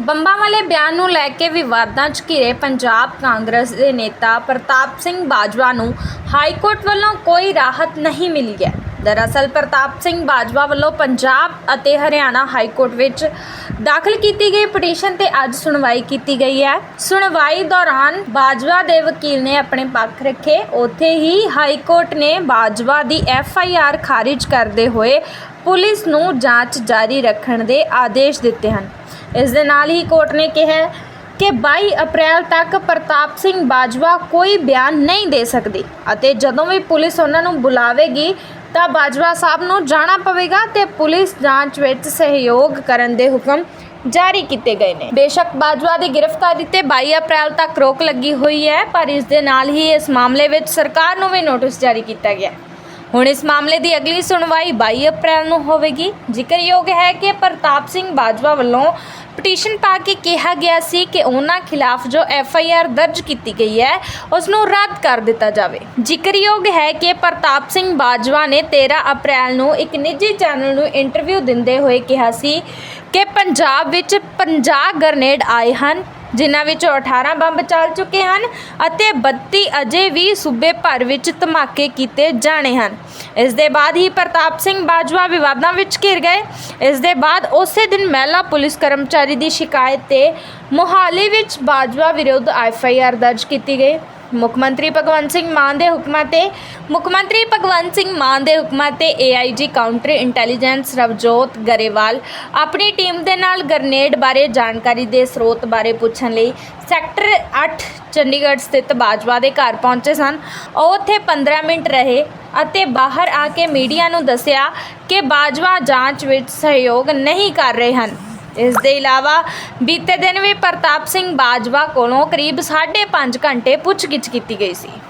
ਬੰਬਾਂ ਵਾਲੇ ਬਿਆਨ ਨੂੰ ਲੈ ਕੇ ਵਿਵਾਦਾਂ 'ਚ ਘਿਰੇ ਪੰਜਾਬ ਕਾਂਗਰਸ ਦੇ ਨੇਤਾ ਪ੍ਰਤਾਪ ਸਿੰਘ ਬਾਜਵਾ ਨੂੰ ਹਾਈ ਕੋਰਟ ਵੱਲੋਂ ਕੋਈ ਰਾਹਤ ਨਹੀਂ ਮਿਲੀ ਹੈ। ਦਰਅਸਲ ਪ੍ਰਤਾਪ ਸਿੰਘ ਬਾਜਵਾ ਵੱਲੋਂ ਪੰਜਾਬ ਅਤੇ ਹਰਿਆਣਾ ਹਾਈ ਕੋਰਟ ਵਿੱਚ ਦਾਖਲ ਕੀਤੀ ਗਈ ਪਟੀਸ਼ਨ ਤੇ ਅੱਜ ਸੁਣਵਾਈ ਕੀਤੀ ਗਈ ਹੈ। ਸੁਣਵਾਈ ਦੌਰਾਨ ਬਾਜਵਾ ਦੇ ਵਕੀਲ ਨੇ ਆਪਣੇ ਪੱਖ ਰੱਖੇ। ਉੱਥੇ ਹੀ ਹਾਈ ਕੋਰਟ ਨੇ ਬਾਜਵਾ ਦੀ ਐਫ ਆਈ ਆਰ ਖਾਰਿਜ ਕਰਦੇ ਹੋਏ ਪੁਲਿਸ ਨੂੰ ਜਾਂਚ ਜਾਰੀ ਰੱਖਣ ਦੇ ਆਦੇਸ਼ ਦਿੱਤੇ ਹਨ। ਇਸ ਦੇ ਨਾਲ ਹੀ ਕੋਰਟ ਨੇ ਕਿਹਾ ਕਿ 22 ਅਪ੍ਰੈਲ ਤੱਕ ਪ੍ਰਤਾਪ ਸਿੰਘ ਬਾਜਵਾ ਕੋਈ ਬਿਆਨ ਨਹੀਂ ਦੇ ਸਕਦੇ ਅਤੇ ਜਦੋਂ ਵੀ ਪੁਲਿਸ ਉਹਨਾਂ ਨੂੰ ਬੁਲਾਵੇਗੀ ਤਾਂ ਬਾਜਵਾ ਸਾਹਿਬ ਨੂੰ ਜਾਣਾ ਪਵੇਗਾ ਤੇ ਪੁਲਿਸ ਜਾਂਚ ਵਿੱਚ ਸਹਿਯੋਗ ਕਰਨ ਦੇ ਹੁਕਮ ਜਾਰੀ ਕੀਤੇ ਗਏ ਨੇ। ਬੇਸ਼ੱਕ ਬਾਜਵਾ ਦੀ ਗ੍ਰਿਫਤਾਰੀ ਤੇ 22 ਅਪ੍ਰੈਲ ਤੱਕ ਰੋਕ ਲੱਗੀ ਹੋਈ ਹੈ, ਪਰ ਇਸ ਦੇ ਨਾਲ ਹੀ ਇਸ ਮਾਮਲੇ ਵਿੱਚ ਸਰਕਾਰ ਨੂੰ ਵੀ ਨੋਟਿਸ ਜਾਰੀ ਕੀਤਾ ਗਿਆ। ਹੁਣ ਇਸ ਮਾਮਲੇ ਦੀ ਅਗਲੀ ਸੁਣਵਾਈ 22 ਅਪ੍ਰੈਲ ਨੂੰ ਹੋਵੇਗੀ। ਜ਼ਿਕਰਯੋਗ ਹੈ ਕਿ ਪ੍ਰਤਾਪ ਸਿੰਘ ਬਾਜਵਾ ਵੱਲੋਂ ਪਟੀਸ਼ਨ ਪਾ ਕੇ ਕਿਹਾ ਗਿਆ ਸੀ ਕਿ ਉਹਨਾਂ ਖਿਲਾਫ ਜੋ ਐਫ ਆਈ ਆਰ ਦਰਜ ਕੀਤੀ ਗਈ ਹੈ ਉਸ ਨੂੰ ਰੱਦ ਕਰ ਦਿੱਤਾ ਜਾਵੇ। ਜ਼ਿਕਰਯੋਗ ਹੈ ਕਿ ਪ੍ਰਤਾਪ ਸਿੰਘ ਬਾਜਵਾ ਨੇ 13 ਅਪ੍ਰੈਲ ਨੂੰ ਇੱਕ ਨਿੱਜੀ ਚੈਨਲ ਨੂੰ ਇੰਟਰਵਿਊ ਦਿੰਦੇ ਹੋਏ ਕਿਹਾ ਸੀ ਕਿ ਪੰਜਾਬ ਵਿੱਚ 50 ਗ੍ਰਨੇਡ ਆਏ ਹਨ। ਜਿਨ੍ਹਾਂ ਵਿੱਚੋਂ 18 ਬੰਬ ਚੱਲ ਚੁੱਕੇ ਹਨ ਅਤੇ 32 ਅਜੇ ਵੀ ਸੂਬੇ ਭਰ ਵਿੱਚ ਧਮਾਕੇ ਕੀਤੇ ਜਾਣੇ ਹਨ। ਇਸ ਦੇ ਬਾਅਦ ਹੀ ਪ੍ਰਤਾਪ ਸਿੰਘ ਬਾਜਵਾ ਵਿਵਾਦਾਂ ਵਿੱਚ ਘਿਰ ਗਏ। ਇਸ ਦੇ ਬਾਅਦ ਉਸੇ ਦਿਨ ਮਹਿਲਾ ਪੁਲਿਸ ਕਰਮਚਾਰੀ ਦੀ ਸ਼ਿਕਾਇਤ ਤੇ ਮੋਹਾਲੀ ਵਿੱਚ ਬਾਜਵਾ ਵਿਰੁੱਧ ਐਫ ਆਈ ਆਰ ਦਰਜ ਕੀਤੀ ਗਈ। ਮੁੱਖ ਮੰਤਰੀ ਭਗਵੰਤ ਸਿੰਘ ਮਾਨ ਦੇ ਹੁਕਮਾਂ ਤੇ ਮੁੱਖ ਮੰਤਰੀ ਭਗਵੰਤ ਸਿੰਘ ਮਾਨ ਦੇ ਹੁਕਮਾਂ ਤੇ AIG counter intelligence Ravjot Grewal ਆਪਣੀ ਟੀਮ ਦੇ ਨਾਲ ਗਰਨੇਡ ਬਾਰੇ ਜਾਣਕਾਰੀ ਦੇ ਸਰੋਤ ਬਾਰੇ ਪੁੱਛਣ ਲਈ ਸੈਕਟਰ 8 ਚੰਡੀਗੜ੍ਹ ਸਥਿਤ ਬਾਜਵਾ ਦੇ ਘਰ ਪਹੁੰਚੇ ਸਨ। ਉਹ ਉੱਥੇ 15 ਮਿੰਟ ਰਹੇ ਅਤੇ ਬਾਹਰ ਆ ਕੇ ਮੀਡੀਆ ਨੂੰ ਦੱਸਿਆ ਕਿ ਬਾਜਵਾ ਜਾਂਚ ਵਿੱਚ ਸਹਿਯੋਗ ਨਹੀਂ ਕਰ ਰਹੇ ਹਨ। ਇਸ ਦੇ ਇਲਾਵਾ ਬੀਤੇ ਦਿਨ ਵੀ ਪ੍ਰਤਾਪ ਸਿੰਘ ਬਾਜਵਾ ਕੋਲੋਂ ਕਰੀਬ 5.5 ਘੰਟੇ ਪੁੱਛਗਿੱਛ ਕੀਤੀ ਗਈ ਸੀ।